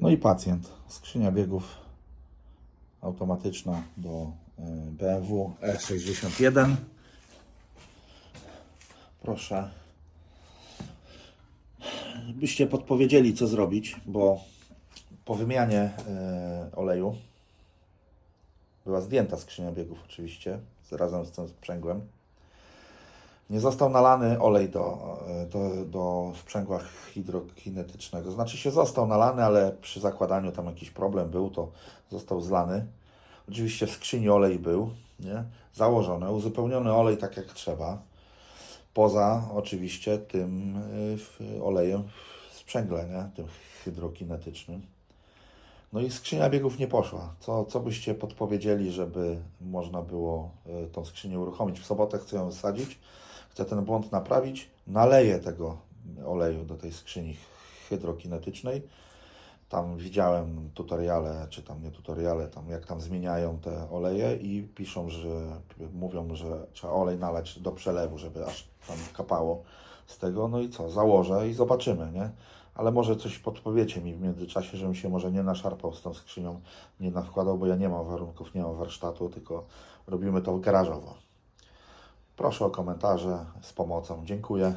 No i pacjent. Skrzynia biegów automatyczna do y, BMW E61. Proszę, byście podpowiedzieli, co zrobić, bo po wymianie y, oleju była zdjęta skrzynia biegów, oczywiście, razem z tym sprzęgłem. Nie został nalany olej do, e, do, do sprzęgła hydrokinetycznego. Znaczy się został nalany, ale przy zakładaniu tam jakiś problem był, to został zlany. Oczywiście w skrzyni olej był, nie? założony, uzupełniony olej tak jak trzeba. Poza oczywiście tym y, olejem w sprzęgle, nie? tym hydrokinetycznym. No i skrzynia biegów nie poszła. Co, co byście podpowiedzieli, żeby można było y, tą skrzynię uruchomić? W sobotę chcę ją wysadzić, chcę ten błąd naprawić, naleję tego oleju do tej skrzyni hydrokinetycznej. Tam widziałem tutoriale, czy tam nie tutoriale, tam jak tam zmieniają te oleje i piszą, że mówią, że trzeba olej nalać do przelewu, żeby aż tam kapało z tego. No i co, założę i zobaczymy, nie? Ale może coś podpowiecie mi w międzyczasie, żebym się może nie naszarpał z tą skrzynią, nie nawkładał, bo ja nie mam warunków, nie mam warsztatu, tylko robimy to garażowo. Proszę o komentarze z pomocą. Dziękuję.